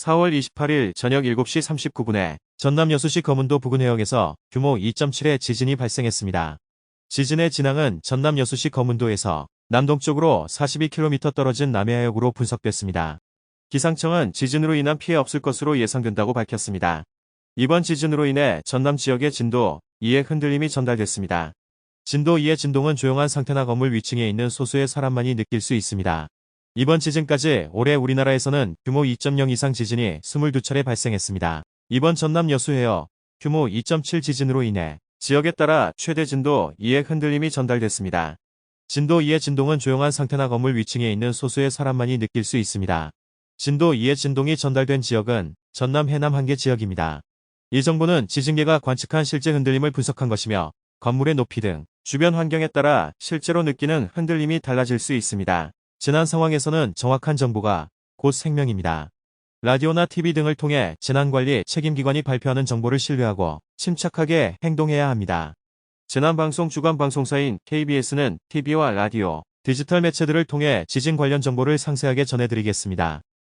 4월 28일 저녁 7시 39분에 전남 여수시 거문도 부근 해역에서 규모 2.7의 지진이 발생했습니다. 지진의 진앙은 전남 여수시 거문도에서 남동쪽으로 42km 떨어진 남해해역으로 분석됐습니다. 기상청은 지진으로 인한 피해 없을 것으로 예상된다고 밝혔습니다. 이번 지진으로 인해 전남 지역에 진도 2의 흔들림이 전달됐습니다. 진도 2의 진동은 조용한 상태나 건물 위층에 있는 소수의 사람만이 느낄 수 있습니다. 이번 지진까지 올해 우리나라에서는 규모 2.0 이상 지진이 22차례 발생했습니다. 이번 전남 여수해역 규모 2.7 지진으로 인해 지역에 따라 최대 진도 2의 흔들림이 전달됐습니다. 진도 2의 진동은 조용한 상태나 건물 위층에 있는 소수의 사람만이 느낄 수 있습니다. 진도 2의 진동이 전달된 지역은 전남 해남 한개 지역입니다. 이 정보는 지진계가 관측한 실제 흔들림을 분석한 것이며 건물의 높이 등 주변 환경에 따라 실제로 느끼는 흔들림이 달라질 수 있습니다. 지난 상황에서는 정확한 정보가 곧 생명입니다. 라디오나 TV 등을 통해 재난관리 책임기관이 발표하는 정보를 신뢰하고 침착하게 행동해야 합니다. 재난방송 주간 방송사인 KBS는 TV와 라디오, 디지털 매체들을 통해 지진 관련 정보를 상세하게 전해드리겠습니다.